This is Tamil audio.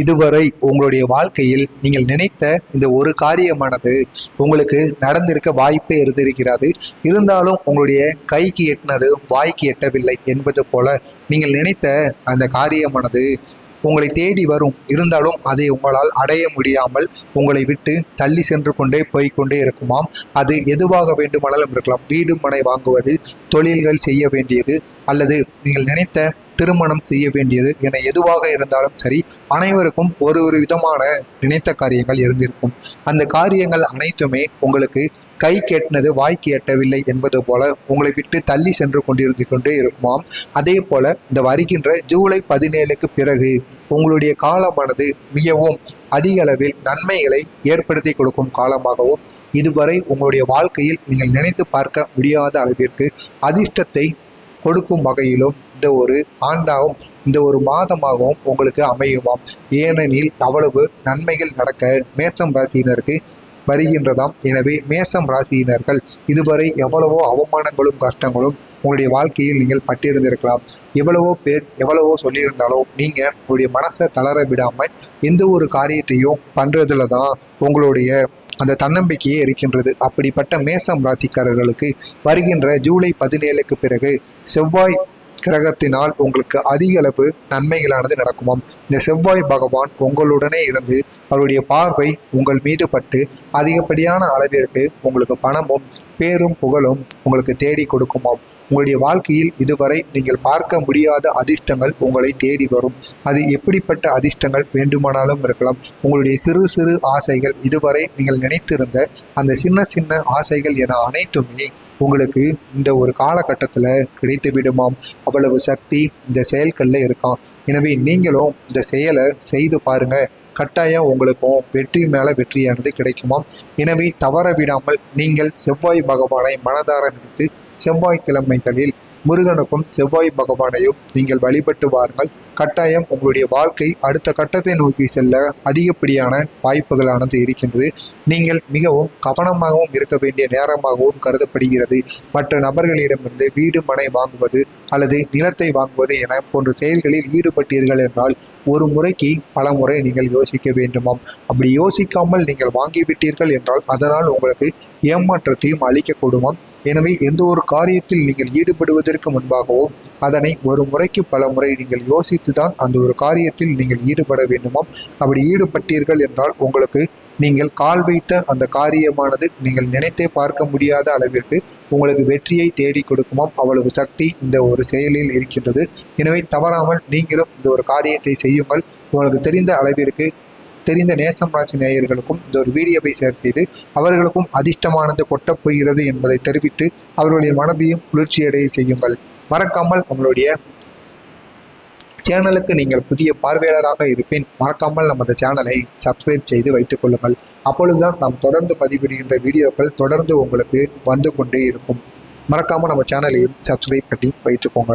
இதுவரை உங்களுடைய வாழ்க்கையில் நீங்கள் நினைத்த இந்த ஒரு காரியமானது உங்களுக்கு நடந்திருக்க வாய்ப்பே இருந்திருக்கிறது. இருந்தாலும் உங்களுடைய கைக்கு எட்டினது வாய்க்கு எட்டவில்லை என்பது போல நீங்கள் நினைத்த அந்த காரியமானது உங்களை தேடி வரும். இருந்தாலும் அதை உங்களால் அடைய முடியாமல் உங்களை விட்டு தள்ளி சென்று கொண்டே போய்க்கொண்டே இருக்குமாம். அது எதுவாக வேண்டுமானாலும் இருக்கலாம். வீடு மனை வாங்குவது தொழில்கள் செய்ய வேண்டியது அல்லது நீங்கள் நினைத்த திருமணம் செய்ய வேண்டியது என எதுவாக இருந்தாலும் சரி அனைவருக்கும் ஒரு ஒரு விதமான நினைத்த காரியங்கள் இருந்திருக்கும். அந்த காரியங்கள் அனைத்துமே உங்களுக்கு கை கெட்டினது வாய்க்கு எட்டவில்லை என்பது போல உங்களை விட்டு தள்ளி சென்று கொண்டிருந்து கொண்டே இருக்குமாம். அதே போல இந்த வருகின்ற ஜூலை பதினேழுக்கு பிறகு உங்களுடைய காலமானது மிகவும் அதிக அளவில் நன்மைகளை ஏற்படுத்தி கொடுக்கும் காலமாகவும் இதுவரை உங்களுடைய வாழ்க்கையில் நீங்கள் நினைத்து பார்க்க முடியாத அளவிற்கு அதிர்ஷ்டத்தை கொடுக்கும் வகையிலும் இந்த ஒரு ஆண்டாகவும் இந்த ஒரு மாதமாகவும் உங்களுக்கு அமையுமாம். ஏனெனில் அவ்வளவு நன்மைகள் நடக்க மேச்சம் ராசியினருக்கு வருகின்றதாம். எனவே மேசம் ராசியினர்கள் இதுவரை எவ்வளவோ அவமானங்களும் கஷ்டங்களும் உங்களுடைய வாழ்க்கையில் நீங்கள் பட்டிருந்திருக்கலாம். எவ்வளவோ பேர் எவ்வளவோ சொல்லியிருந்தாலும் நீங்கள் உங்களுடைய மனசை தளர விடாமல் எந்த ஒரு காரியத்தையும் பண்ணுறதுல தான் உங்களுடைய அந்த தன்னம்பிக்கையே இருக்கின்றது. அப்படிப்பட்ட மேசம் ராசிக்காரர்களுக்கு வருகின்ற ஜூலை பதினேழுக்கு பிறகு செவ்வாய் கிரகத்தினால் உங்களுக்கு அதிக அளவு நன்மைகளானது நடக்குமாம். இந்த செவ்வாய் பகவான் உங்களுடனே இருந்து அவருடைய பார்வை உங்கள் மீது பட்டு அதிகப்படியான அளவிற்கு உங்களுக்கு பணமும் பேரும் புகழும் உங்களுக்கு தேடி கொடுக்குமாம் உங்களுடைய வாழ்க்கையில் இதுவரை நீங்கள் பார்க்க முடியாத அதிர்ஷ்டங்கள் உங்களை தேடி வரும். அது எப்படிப்பட்ட அதிர்ஷ்டங்கள் வேண்டுமானாலும் இருக்கலாம். உங்களுடைய சிறு சிறு ஆசைகள் இதுவரை நீங்கள் நினைத்திருந்த அந்த சின்ன சின்ன ஆசைகள் என அனைத்துமே உங்களுக்கு இந்த ஒரு காலகட்டத்தில் கிடைத்து விடுமாம். அவ்வளவு சக்தி இந்த செயல்களில் இருக்கான் எனவே நீங்களும் இந்த செயலை செய்து பாருங்க. கட்டாயம் உங்களுக்கும் வெற்றி மேலே வெற்றியானது கிடைக்குமாம். எனவே தவற விடாமல் நீங்கள் செவ்வாய் பகவானை மனதார நினைத்து செவ்வாய்க்கிழமைகளில் முருகனுக்கும் செவ்வாய் பகவானையும் நீங்கள் வழிபட்டு வாருங்கள். கட்டாயம் உங்களுடைய வாழ்க்கை அடுத்த கட்டத்தை நோக்கி செல்ல அதிகப்படியான வாய்ப்புகளானது இருக்கின்றது. நீங்கள் மிகவும் கவனமாகவும் இருக்க வேண்டிய நேரமாகவும் கருதப்படுகிறது. மற்ற நபர்களிடமிருந்து வீடு மனை வாங்குவது அல்லது நிலத்தை வாங்குவது என போன்ற செயல்களில் ஈடுபட்டீர்கள் என்றால் ஒரு முறைக்கு பல முறை நீங்கள் யோசிக்க வேண்டுமாம். அப்படி யோசிக்காமல் நீங்கள் வாங்கிவிட்டீர்கள் என்றால் அதனால் உங்களுக்கு ஏமாற்றத்தையும் அளிக்கக்கூடுமாம். எனவே எந்த ஒரு காரியத்தில் நீங்கள் ஈடுபடுவது செய்வதற்கு முன்பாகவும் அதனை ஒரு முறைக்கு பல முறை நீங்கள் யோசித்து தான் அந்த ஒரு காரியத்தில் நீங்கள் ஈடுபட வேண்டுமாம். அப்படி ஈடுபட்டீர்கள் என்றால் உங்களுக்கு நீங்கள் கால் வைத்த அந்த காரியமானது நீங்கள் நினைத்தே பார்க்க முடியாத அளவிற்கு உங்களுக்கு வெற்றியை தேடி கொடுக்குமாம். அவ்வளவு சக்தி இந்த ஒரு செயலில் இருக்கின்றது. எனவே தவறாமல் நீங்களும் இந்த ஒரு காரியத்தை செய்யுங்கள். உங்களுக்கு தெரிந்த அளவிற்கு தெரிந்த நேசம் ராசி நேயர்களுக்கும் இந்த ஒரு வீடியோவை ஷேர் செய்து அவர்களுக்கும் அதிர்ஷ்டமானது கொட்டப் போகிறது என்பதை தெரிவித்து அவர்களின் மனதையும் குளிர்ச்சியடைய செய்யுங்கள். மறக்காமல் நம்மளுடைய சேனலுக்கு நீங்கள் புதிய பார்வையாளராக இருப்பேன். மறக்காமல் நமது சேனலை சப்ஸ்கிரைப் செய்து வைத்துக் கொள்ளுங்கள். அப்பொழுதுதான் நாம் தொடர்ந்து பதிவிடுகின்ற வீடியோக்கள் தொடர்ந்து உங்களுக்கு வந்து கொண்டே இருக்கும். மறக்காமல் நம்ம சேனலையும் சப்ஸ்கிரைப் பண்ணி வைத்துக்கோங்க.